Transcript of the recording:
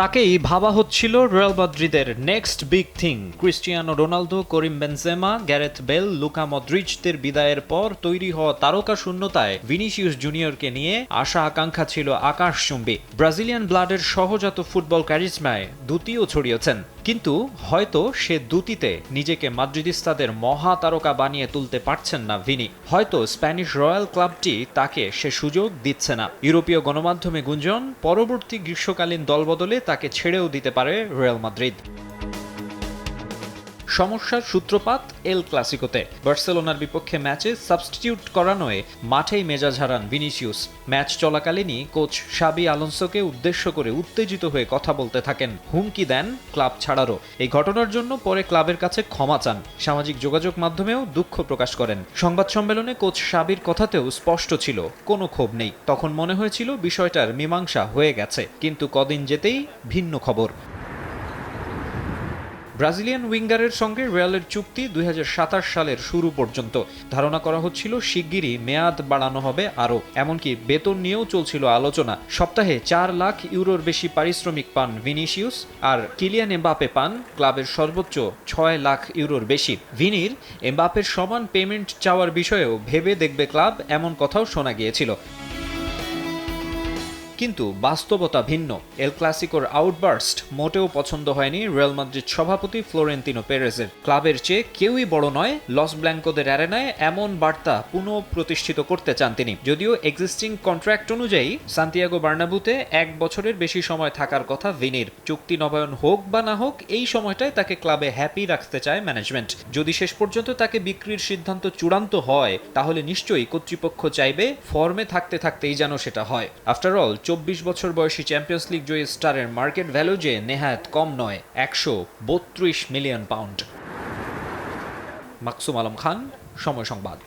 তাকেই ভাবা হচ্ছিল রিয়াল মাদ্রিদের next big thing. Cristiano Ronaldo, Karim Benzema, Gareth Bale, Luka মদ্রিজদের বিদায়ের পর তৈরি হওয়া তারকা শূন্যতায় ভিনিসিউস জুনিয়রকে নিয়ে আশা আকাঙ্ক্ষা ছিল আকাশচুম্বী। ব্রাজিলিয়ান ব্লাডের সহজাত ফুটবল ক্যারিজমায় দ্বিতীয় ছড়িয়েছেন। কিন্তু হয়তো সে দুতিতে নিজেকে মাদ্রিদিস্তাদের মহাতারকা বানিয়ে তুলতে পারছেন না ভিনি। হয়তো স্প্যানিশ রয়্যাল ক্লাবটি তাকে সে সুযোগ দিচ্ছে না। ইউরোপীয় গণমাধ্যমে গুঞ্জন, পরবর্তী গ্রীষ্মকালীন দলবদলে তাকে ছেড়েও দিতে পারে রয়্যাল মাদ্রিদ। সমস্যার সূত্রপাত এল ক্লাসিকোতে বার্সেলোনার বিপক্ষে ম্যাচে সাবস্টিটিউট করানোয় মাঠেই মেজাজ হারান ভিনিসিউস। ম্যাচ চলাকালীনই কোচ সাবি আলোনসোকে উদ্দেশ্য করে উত্তেজিত হয়ে কথা বলতে থাকেন। হুমকি দেন ক্লাব ছাড়ারও। এই ঘটনার জন্য পরে ক্লাবের কাছে ক্ষমা চান। সামাজিক যোগাযোগ মাধ্যমেও দুঃখ প্রকাশ করেন। সংবাদ সম্মেলনে কোচ সাবির কথাতেও স্পষ্ট ছিল, কোনো ক্ষোভ নেই। তখন মনে হয়েছিল বিষয়টার মীমাংসা হয়ে গেছে। কিন্তু কদিন যেতেই ভিন্ন খবর। ব্রাজিলিয়ান উইঙ্গারের সঙ্গে রিয়ালের চুক্তি দুই হাজার সাতাশ সালের শুরু পর্যন্ত। ধারণা করা হচ্ছিল, শিগগিরই মেয়াদ বাড়ানো হবে আরও। এমনকি বেতন নিয়েও চলছিল আলোচনা। সপ্তাহে চার লাখ ইউরোর বেশি পারিশ্রমিক পান ভিনিসিউস আর কিলিয়ান এমবাপে পান ক্লাবের সর্বোচ্চ ছয় লাখ ইউরোর বেশি। ভিনির এমবাপের সমান পেমেন্ট চাওয়ার বিষয়েও ভেবে দেখবে ক্লাব, এমন কথাও শোনা গিয়েছিল। কিন্তু বাস্তবতা ভিন্ন। এল ক্লাসিকোর আউটবার্স্ট মোটেও পছন্দ হয়নি রিয়াল মাদ্রিদ সভাপতি ফ্লোরেন্তিনো পেরেজের ক্লাবের চেয়ে কেউই বড় নয় লস ব্ল্যাঙ্কোদের অ্যারেনায় এমন বার্তা পুনঃ প্রতিষ্ঠিত করতে চান তিনি। যদিও এক্সিস্টিং কন্ট্রাক্ট অনুযায়ী সান্তিয়াগো বার্নাবুতে এক বছরের বেশি সময় থাকার কথা ভিনির। চুক্তি নবায়ন হোক বা না হোক, এই সময়টায় তাকে ক্লাবে হ্যাপি রাখতে চায় ম্যানেজমেন্ট যদি শেষ পর্যন্ত তাকে বিক্রির সিদ্ধান্ত চূড়ান্ত হয়, তাহলে নিশ্চয়ই কর্তৃপক্ষ চাইবে ফর্মে থাকতে থাকতেই যেন সেটা হয়। আফটার অল চব্বিশ বছর বয়সী চ্যাম্পিয়ন্স লিগ জয়ী স্টারের মার্কেট ভ্যালু যে নেহাত কম নয়, একশো বত্রিশ মিলিয়ন পাউন্ড। মাকসুম আলম খান, সময় সংবাদ।